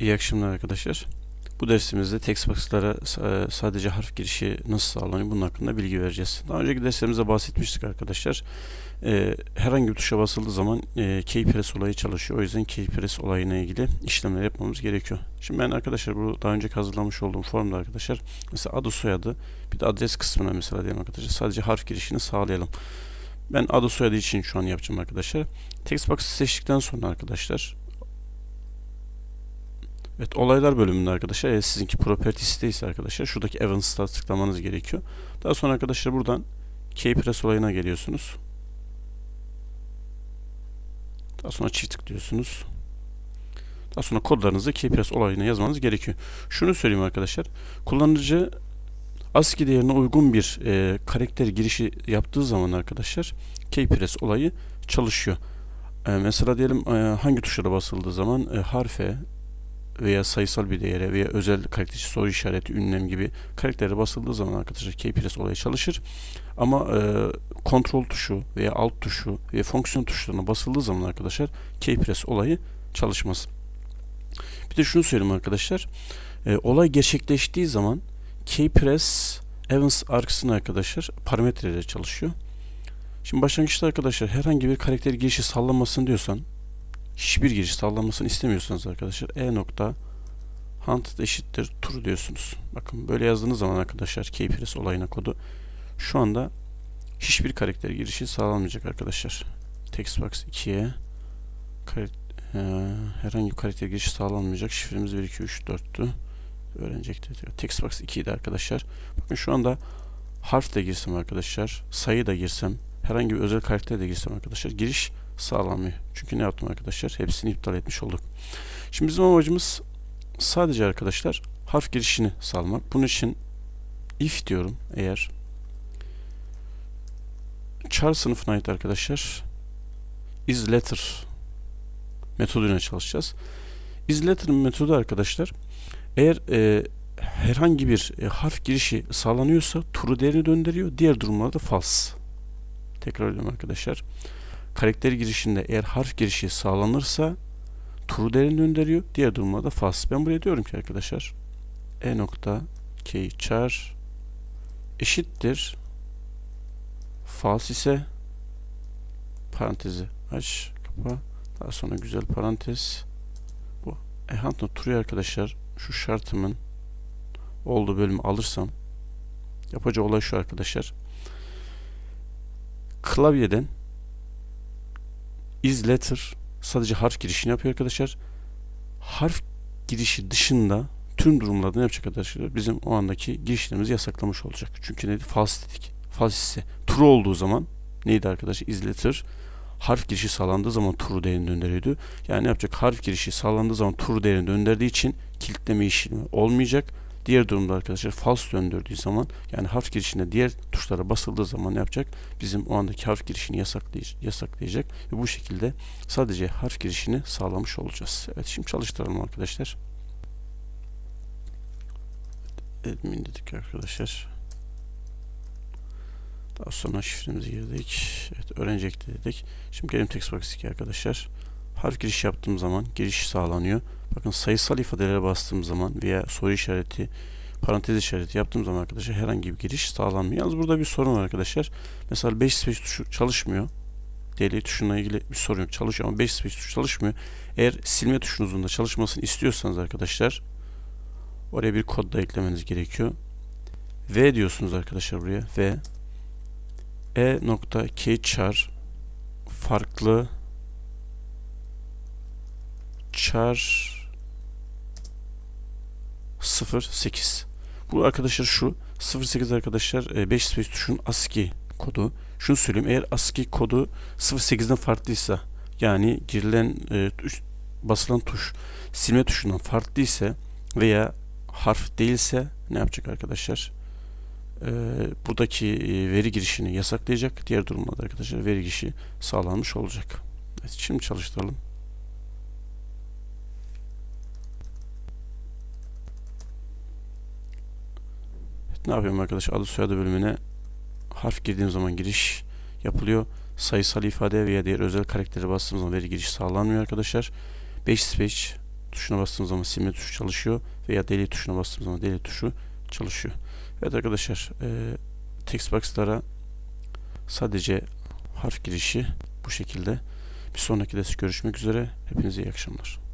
İyi akşamlar arkadaşlar. Bu dersimizde textbox'lara e, sadece harf girişi nasıl sağlanıyor bunun hakkında bilgi vereceğiz. Daha önceki derslerimizde bahsetmiştik arkadaşlar. E, herhangi bir tuşa basıldığı zaman e, key press olayı çalışıyor. O yüzden key press olayına ilgili işlemler yapmamız gerekiyor. Şimdi ben arkadaşlar bu daha önce hazırlamış olduğum formda arkadaşlar mesela adı soyadı bir de adres kısmına mesela diyelim arkadaşlar sadece harf girişini sağlayalım. Ben adı soyadı için şu an yapacağım arkadaşlar. Textbox'ı seçtikten sonra arkadaşlar Evet olaylar bölümünde arkadaşlar eğer sizinki properties'te ise arkadaşlar şuradaki events'a tıklamanız gerekiyor. Daha sonra arkadaşlar buradan keypress olayına geliyorsunuz. Daha sonra çift tıklıyorsunuz. Daha sonra kodlarınızı keypress olayına yazmanız gerekiyor. Şunu söyleyeyim arkadaşlar. Kullanıcı ASCII değerine uygun bir e, karakter girişi yaptığı zaman arkadaşlar keypress olayı çalışıyor. E, mesela diyelim e, hangi tuşlara basıldığı zaman e, harfe, veya sayısal bir değere veya özel karakter soru işareti, ünlem gibi karaktere basıldığı zaman arkadaşlar keypress olayı çalışır. Ama e, kontrol tuşu veya alt tuşu veya fonksiyon tuşlarına basıldığı zaman arkadaşlar keypress olayı çalışmaz. Bir de şunu söyleyeyim arkadaşlar. E, olay gerçekleştiği zaman keypress events arkasında arkadaşlar parametreleri çalışıyor. Şimdi başlangıçta arkadaşlar herhangi bir karakter girişi sallanmasın diyorsan hiçbir giriş sağlanmasını istemiyorsanız arkadaşlar e nokta hunt eşittir true diyorsunuz. Bakın böyle yazdığınız zaman arkadaşlar keypress olayına kodu şu anda hiçbir karakter girişi sağlanmayacak arkadaşlar. Textbox 2'ye e, herhangi bir karakter girişi sağlanmayacak. Şifremiz 1 2 3 4'tü. Öğrenecekti. Textbox 2'ydi arkadaşlar. Bakın şu anda harf de girsem arkadaşlar, sayı da girsem, herhangi bir özel karakter de girsem arkadaşlar giriş sağlanmıyor. Çünkü ne yaptım arkadaşlar? Hepsini iptal etmiş olduk. Şimdi bizim amacımız sadece arkadaşlar harf girişini sağlamak. Bunun için if diyorum eğer char sınıfına ait arkadaşlar is letter metoduyla çalışacağız. Is letter metodu arkadaşlar eğer e, herhangi bir e, harf girişi sağlanıyorsa true değerini döndürüyor. Diğer durumlarda false. Tekrar ediyorum arkadaşlar karakter girişinde eğer harf girişi sağlanırsa true değerini gönderiyor. Diğer durumlarda false. Ben buraya diyorum ki arkadaşlar e nokta key char eşittir false ise parantezi aç kapa daha sonra güzel parantez bu e not true arkadaşlar şu şartımın olduğu bölümü alırsam yapacağı olay şu arkadaşlar klavyeden is letter sadece harf girişini yapıyor arkadaşlar. Harf girişi dışında tüm durumlarda ne yapacak arkadaşlar? Bizim o andaki girişlerimizi yasaklamış olacak. Çünkü neydi? False dedik. False ise true olduğu zaman neydi arkadaşlar? Is letter harf girişi sağlandığı zaman true değerini döndürüyordu. Yani ne yapacak? Harf girişi sağlandığı zaman true değerini döndürdüğü için kilitleme işlemi olmayacak. Diğer durumda arkadaşlar false döndürdüğü zaman yani harf girişinde diğer tuşlara basıldığı zaman ne yapacak? Bizim o andaki harf girişini yasaklayacak, yasaklayacak ve bu şekilde sadece harf girişini sağlamış olacağız. Evet şimdi çalıştıralım arkadaşlar. Admin dedik arkadaşlar. Daha sonra şifremizi girdik. Evet öğrenecekti dedik. Şimdi gelelim textbox 2 arkadaşlar. Harf giriş yaptığım zaman giriş sağlanıyor. Bakın sayısal ifadelere bastığım zaman veya soru işareti, parantez işareti yaptığım zaman arkadaşlar herhangi bir giriş sağlanmıyor. Yalnız burada bir sorun var arkadaşlar. Mesela 5 space tuşu çalışmıyor. DL tuşuna ilgili bir sorun yok. Çalışıyor ama 5 space tuşu çalışmıyor. Eğer silme tuşunuzun da çalışmasını istiyorsanız arkadaşlar oraya bir kod da eklemeniz gerekiyor. V diyorsunuz arkadaşlar buraya. V e nokta keychar farklı char 08. Bu arkadaşlar şu 08 arkadaşlar 5 e, space tuşun ASCII kodu. Şunu söyleyeyim eğer ASCII kodu 08'den farklıysa yani girilen e, basılan tuş silme tuşundan farklıysa veya harf değilse ne yapacak arkadaşlar? E, buradaki e, veri girişini yasaklayacak. Diğer durumlarda arkadaşlar veri girişi sağlanmış olacak. Evet, şimdi çalıştıralım. Ne yapıyorum arkadaşlar? Adı soyadı bölümüne harf girdiğim zaman giriş yapılıyor. Sayısal ifade veya diğer özel karakteri bastığım zaman veri giriş sağlanmıyor arkadaşlar. 5 space tuşuna bastığım zaman silme tuşu çalışıyor veya delete tuşuna bastığım zaman delete tuşu çalışıyor. Evet arkadaşlar e, text box'lara sadece harf girişi bu şekilde. Bir sonraki ders görüşmek üzere. Hepinize iyi akşamlar.